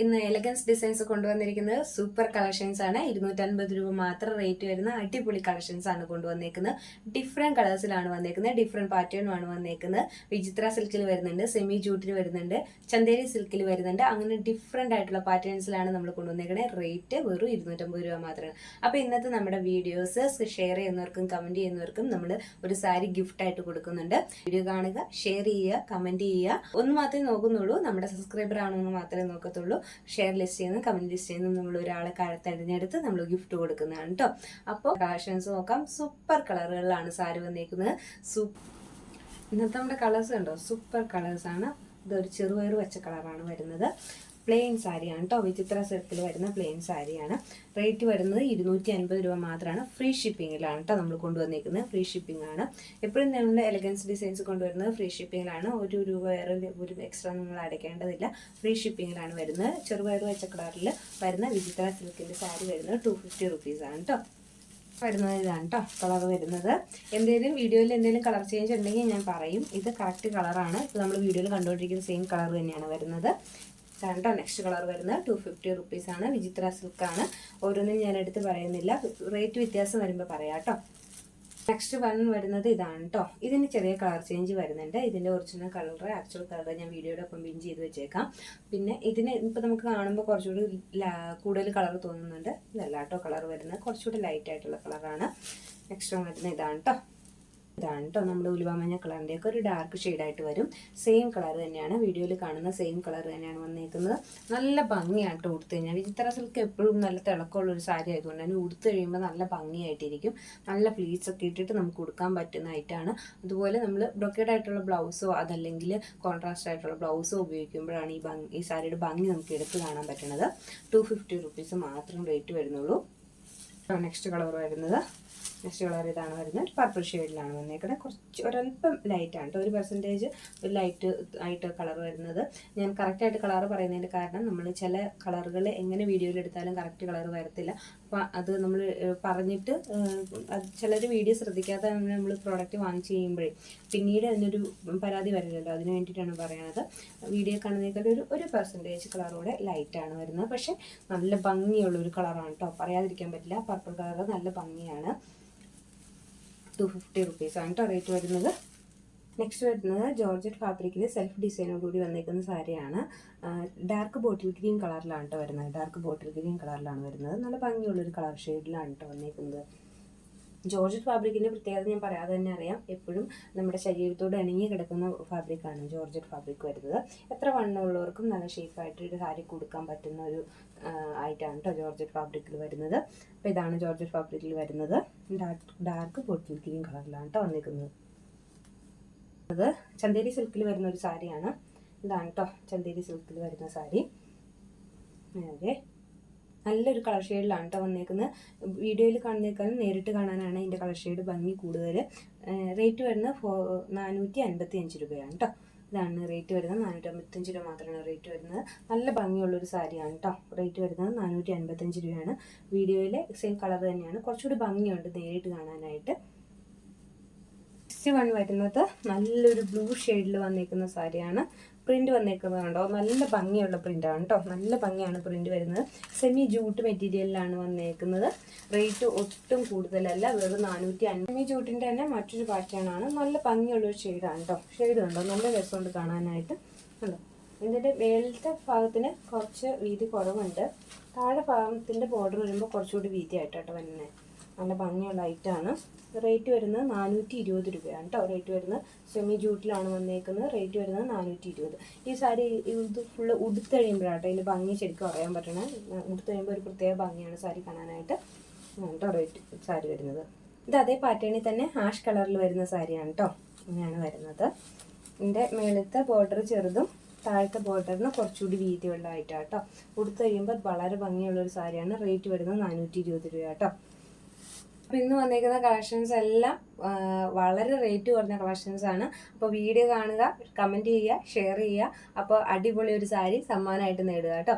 ഇന്ന് elegance designs കൊണ്ടുവന്നിരിക്കുന്നത് super collections ആണ്. ഇരുന്നൂറ്റൻപത് രൂപ മാത്രം റേറ്റ് വരുന്ന അടിപൊളി കളക്ഷൻസ് ആണ് കൊണ്ടുവന്നേക്കുന്നത്. ഡിഫറെന്റ് കളേഴ്സിലാണ് വന്നേക്കുന്നത്. ഡിഫറെന്റ് പാറ്റേണുമാണ് വന്നേക്കുന്നത്. വിചിത്ര സിൽക്കിൽ വരുന്നുണ്ട് സെമി ജൂട്ടിൽ വരുന്നുണ്ട് ചന്തേരി സിൽക്കിൽ വരുന്നുണ്ട്. അങ്ങനെ ഡിഫറെന്റ് ആയിട്ടുള്ള പാറ്റേൺസിലാണ് നമ്മൾ കൊണ്ടുവന്നേക്കുന്നത് റേറ്റ് വെറും ഇരുന്നൂറ്റമ്പത് രൂപ മാത്രമാണ്. അപ്പോൾ ഇന്നത്തെ നമ്മുടെ വീഡിയോസ് ഷെയർ ചെയ്യുന്നവർക്കും കമന്റ് ചെയ്യുന്നവർക്കും നമ്മൾ ഒരു സാരി ഗിഫ്റ്റ് ആയിട്ട് കൊടുക്കുന്നുണ്ട്. വീഡിയോ കാണുക ഷെയർ ചെയ്യുക കമന്റ് ചെയ്യുക. ഒന്ന് മാത്രമേ നോക്കുന്നുള്ളൂ. നമ്മുടെ സബ്സ്ക്രൈബർ ആണോ എന്ന് മാത്രമേ നോക്കത്തുള്ളൂ. ഷെയർ ലിസ്റ്റ് ചെയ്യുന്ന കമന്റ് ലിസ്റ്റ് ചെയ്യുന്ന നമ്മൾ ഒരാളെ തിരഞ്ഞെടുത്ത് നമ്മൾ ഗിഫ്റ്റ് കൊടുക്കുന്നതാണ് കേട്ടോ അപ്പോൾ ഫാഷൻസ് നോക്കാം. സൂപ്പർ കളറുകളിലാണ് സാരി വന്നേക്കുന്നത്. സൂ ഇന്നത്തെ നമ്മുടെ കളേഴ്സ് കണ്ടോ? സൂപ്പർ കളേഴ്സാണ് ഇതൊരു ചെറുപയർ വെച്ച കളറാണ് വരുന്നത്. പ്ലെയിൻ സാരിയാണ് കേട്ടോ വിചിത്ര സെറ്റിൽ വരുന്ന പ്ലെയിൻ സാരിയാണ് റേറ്റ് വരുന്നത് ഇരുന്നൂറ്റി അൻപത് രൂപ മാത്രമാണ്. ഫ്രീ ഷിപ്പിങ്ങിലാണ് കേട്ടോ നമ്മൾ കൊണ്ടുവന്നിരിക്കുന്നത് ഫ്രീ ഷിപ്പിംഗ് ആണ്. എപ്പോഴും നമ്മൾ എലഗൻസ് ഡിസൈൻസ് കൊണ്ടുവരുന്നത് ഫ്രീ ഷിപ്പിങ്ങിലാണ് ഒരു രൂപ വേറെ ഒരു എക്സ്ട്രാ നിങ്ങൾ അടയ്ക്കേണ്ടതില്ല. ഫ്രീ ഷിപ്പിങ്ങിലാണ് വരുന്നത്. ചെറുപയർ കളറിൽ വരുന്ന വിചിത്ര സിൽക്കിന്റെ സാരി വരുന്നത് ടു ഫിഫ്റ്റി റുപ്പീസാണ് കേട്ടോ വരുന്നത് ഇതാണ് കേട്ടോ കളർ വരുന്നത്. എന്തെങ്കിലും വീഡിയോയിൽ എന്തെങ്കിലും കളർ ചേഞ്ച് ഉണ്ടെങ്കിൽ ഞാൻ പറയും. ഇത് കറക്റ്റ് കളറാണ് ഇപ്പോൾ നമ്മൾ വീഡിയോയിൽ കണ്ടുകൊണ്ടിരിക്കുന്ന സെയിം കളർ തന്നെയാണ് വരുന്നത്. കേട്ടോ നെക്സ്റ്റ് കളർ വരുന്നത് ടു ഫിഫ്റ്റി റുപ്പീസാണ് വിചിത്ര സിൽക്കാണ് ഓരോന്നും ഞാൻ എടുത്ത് പറയുന്നില്ല. റേറ്റ് വ്യത്യാസം വരുമ്പോൾ പറയാം കേട്ടോ നെക്സ്റ്റ് വൺ വരുന്നത് ഇതാണ് കേട്ടോ ഇതിന് ചെറിയ കളർ ചേഞ്ച് വരുന്നുണ്ട്. ഇതിന്റെ ഒറിജിനൽ കളർ ആക്ച്വൽ കളർ ഞാൻ വീഡിയോയുടെ ഒപ്പം പിൻ ചെയ്ത് വെച്ചേക്കാം. പിന്നെ ഇതിന് ഇപ്പോൾ നമുക്ക് കാണുമ്പോൾ കുറച്ചുകൂടി കൂടുതൽ കളർ തോന്നുന്നുണ്ട്. ഇതല്ല കേട്ടോ കളർ വരുന്നത്. കുറച്ചുകൂടി ലൈറ്റ് ആയിട്ടുള്ള കളറാണ് നെക്സ്റ്റ് വൺ വരുന്നത് ഇതാണ് കേട്ടോ ഇതാണ് കേട്ടോ നമ്മുടെ ഉലുവാമഞ്ഞ കളറിന്റെ ഒക്കെ ഒരു ഡാർക്ക് ഷെയ്ഡായിട്ട് വരും. സെയിം കളർ തന്നെയാണ്. വീഡിയോയിൽ കാണുന്ന സെയിം കളർ തന്നെയാണ് വന്നേക്കുന്നത്. നല്ല ഭംഗിയാണ് കേട്ടോ ഉടുത്ത് കഴിഞ്ഞാൽ. വിചിത്ര സിൽക്ക് എപ്പോഴും നല്ല തിളക്കമുള്ള ഒരു സാരി ആയതുകൊണ്ട് തന്നെ ഉടുത്ത് കഴിയുമ്പോൾ നല്ല ഭംഗിയായിട്ടിരിക്കും. നല്ല ഫ്ലീറ്റ്സ് ഒക്കെ ഇട്ടിട്ട് നമുക്ക് കൊടുക്കാൻ പറ്റുന്ന ഐറ്റാണ് അതുപോലെ നമ്മൾ ബ്രൊക്കേഡ് ആയിട്ടുള്ള ബ്ലൗസോ അതല്ലെങ്കിൽ കോൺട്രാസ്റ്റ് ആയിട്ടുള്ള ബ്ലൗസോ ഉപയോഗിക്കുമ്പോഴാണ് ഈ ഭംഗി ഈ സാരിയുടെ ഭംഗി നമുക്ക് എടുത്ത് കാണാൻ പറ്റുന്നത് ടു ഫിഫ്റ്റി റുപ്പീസ് മാത്രം റേറ്റ് വരുന്നുള്ളൂ. നെക്സ്റ്റ് കളർ വരുന്നത്. നെക്സ്റ്റ് കളർ ഇതാണ് വരുന്നത് പർപ്പിൾ ഷെയ്ഡിലാണ് വന്നേക്കുന്നത് കുറച്ച് ഒരല്പം ലൈറ്റാണ് കേട്ടോ ഒരു പെർസെന്റേജ് ഒരു ലൈറ്റ് ആയിട്ട് കളർ വരുന്നത്. ഞാൻ കറക്റ്റായിട്ട് കളർ പറയുന്നതിന്റെ കാരണം നമ്മൾ ചില കളറുകൾ എങ്ങനെ വീഡിയോയിൽ എടുത്താലും കറക്റ്റ് കളർ വരത്തില്ല. അപ്പോൾ അത് നമ്മൾ പറഞ്ഞിട്ട് ചിലർ വീഡിയോ ശ്രദ്ധിക്കാതെ നമ്മൾ പ്രോഡക്റ്റ് വാങ്ങിച്ച് കഴിയുമ്പോഴേ പിന്നീട് അതിനൊരു പരാതി വരില്ലല്ലോ. അതിന് വേണ്ടിയിട്ടാണ് പറയണത്. വീഡിയോ കാണുന്നതിനേക്കാൾ ഒരു ഒരു പെർസെന്റേജ് കളറോടെ ലൈറ്റാണ് വരുന്നത്. പക്ഷേ നല്ല ഭംഗിയുള്ള ഒരു കളറാണ് കേട്ടോ പറയാതിരിക്കാൻ പറ്റില്ല. പർപ്പിൾ കളർ നല്ല ഭംഗിയാണ്. ടു ഫിഫ്റ്റി റുപ്പീസാണ് കേട്ടോ റേറ്റ് വരുന്നത്. നെക്സ്റ്റ് വരുന്നത് ജോർജറ്റ് ഫാബ്രിക്കിൽ സെൽഫ് ഡിസൈനോട് കൂടി വന്നേക്കുന്ന സാരിയാണ്. ഡാർക്ക് ബോട്ടിൽ ഗ്രീൻ കളറിലാണ് കേട്ടോ വരുന്നത്. ഡാർക്ക് ബോട്ടിൽ ഗ്രീൻ കളറിലാണ് വരുന്നത്. നല്ല ഭംഗിയുള്ളൊരു കളർ ഷെയ്ഡിലാണ് കേട്ടോ വന്നേക്കുന്നത്. ജോർജറ്റ് ഫാബ്രിക്കിന്റെ പ്രത്യേകത ഞാൻ പറയാതെ തന്നെ അറിയാം. എപ്പോഴും നമ്മുടെ ശരീരത്തോട് ഇണങ്ങി കിടക്കുന്ന ഫാബ്രിക്കാണ് ജോർജറ്റ് ഫാബ്രിക് വരുന്നത്. എത്ര വണ്ണമുള്ളവർക്കും നല്ല ഷേപ്പായിട്ട് ഒരു സാരി കൊടുക്കാൻ പറ്റുന്ന ഒരു ആയിട്ടാണ് കേട്ടോ ജോർജറ്റ് ഫാബ്രിക്കിൽ വരുന്നത്. അപ്പോൾ ഇതാണ് ജോർജറ്റ് ഫാബ്രിക്കിൽ വരുന്നത്. ഡാർക്ക് ഡാർക്ക് ബോട്ടിൽ ഗ്രീൻ കളറിലാണ് കേട്ടോ വന്നിരിക്കുന്നത്. അത് ചന്തേരി സിൽക്കിൽ വരുന്ന ഒരു സാരിയാണ്. ഇതാണ് കേട്ടോ ചന്തേരി സിൽക്കിൽ വരുന്ന സാരി. അതെ. നല്ലൊരു കളർ ഷെയ്ഡിലാണ് കേട്ടോ വന്നേക്കുന്നത്. വീഡിയോയിൽ കാണുന്നേക്കാളും നേരിട്ട് കാണാനാണ് ഇതിന്റെ കളർ ഷെയ്ഡ് ഭംഗി കൂടുതൽ. റേറ്റ് വരുന്നത് ഫോ നാനൂറ്റി അൻപത്തി അഞ്ച് രൂപയാണ് കേട്ടോ ഇതാണ് റേറ്റ് വരുന്നത്. നാനൂറ്റി അമ്പത്തഞ്ച് രൂപ മാത്രമാണ് റേറ്റ് വരുന്നത്. നല്ല ഭംഗിയുള്ളൊരു സാരിയാണ് കേട്ടോ റേറ്റ് വരുന്നത് നാനൂറ്റി അൻപത്തഞ്ച് രൂപയാണ്. വീഡിയോയിലെ സെയിം കളർ തന്നെയാണ്. കുറച്ചുകൂടി ഭംഗിയുണ്ട് നേരിട്ട് കാണാനായിട്ട്. നെക്സ്റ്റ് വൺ വരുന്നത് നല്ലൊരു ബ്ലൂ ഷെയ്ഡിൽ വന്നിരിക്കുന്ന സാരിയാണ്. പ്രിന്റ് വന്നേക്കുന്നത് കണ്ടോ നല്ല ഭംഗിയുള്ള പ്രിന്റാണ് കേട്ടോ നല്ല ഭംഗിയാണ് പ്രിന്റ് വരുന്നത്. സെമി ജൂട്ട് മെറ്റീരിയലിലാണ് വന്നേക്കുന്നത്. റേറ്റ് ഒട്ടും കൂടുതലല്ല. വെറും നാനൂറ്റി അഞ്ച് സെമി ജൂട്ടിന്റെ തന്നെ മറ്റൊരു പാറ്റേണാണ് നല്ല ഭംഗിയുള്ളൊരു ഷെയ്ഡാണ് കേട്ടോ ഷെയ്ഡ് കണ്ടോ? നല്ല രസമുണ്ട് കാണാനായിട്ട്. കണ്ടോ? ഇതിന്റെ മേലത്തെ ഭാഗത്തിന് കുറച്ച് വീതി കുറവുണ്ട്. താഴെ ഭാഗത്തിന്റെ ബോർഡർ വരുമ്പോൾ കുറച്ചുകൂടി വീതിയായിട്ടാട്ടോ വരുന്നത് നല്ല ഭംഗിയുള്ള ഐറ്റാണ്. റേറ്റ് വരുന്നത് നാനൂറ്റി ഇരുപത് രൂപയാണ് കേട്ടോ റേറ്റ് വരുന്നത് സെമി ജൂട്ടിലാണ് വന്നേക്കുന്നത്. റേറ്റ് വരുന്നത് നാനൂറ്റി ഇരുപത് ഈ സാരി ഇത് ഫുള്ള് ഉടുത്ത് കേട്ടോ ഇതിന്റെ ഭംഗി ശരിക്കും അറിയാൻ പറ്റണേ. ഉടുത്ത് കഴിയുമ്പോൾ ഒരു പ്രത്യേക ഭംഗിയാണ് സാരി കാണാനായിട്ട്. കേട്ടോ റേറ്റ് സാരി വരുന്നത്. ഇത് അതേ പാറ്റേണിൽ തന്നെ ഹാഷ് കളറിൽ വരുന്ന സാരിയാണ് കേട്ടോ ഇങ്ങനെയാണ് വരുന്നത്. ഇതിന്റെ മേളത്തെ ബോർഡർ ചെറുതും താഴത്തെ ബോർഡറിന് കുറച്ചുകൂടി വീതിയുള്ളതായിട്ടാണ് കേട്ടോ ഉടുത്ത് കഴിയുമ്പോൾ വളരെ ഭംഗിയുള്ള ഒരു സാരിയാണ്. റേറ്റ് വരുന്നത് നാനൂറ്റി ഇരുപത് രൂപ കേട്ടോ അപ്പോൾ ഇന്ന് വന്നേക്കുന്ന കളക്ഷൻസ് എല്ലാം വളരെ റേറ്റ് കുറഞ്ഞ കളക്ഷൻസ് ആണ്. അപ്പോൾ വീഡിയോ കാണുക കമന്റ് ചെയ്യുക ഷെയർ ചെയ്യുക. അപ്പോൾ അടിപൊളി ഒരു സാരി സമ്മാനമായിട്ട് നേടുക കേട്ടോ.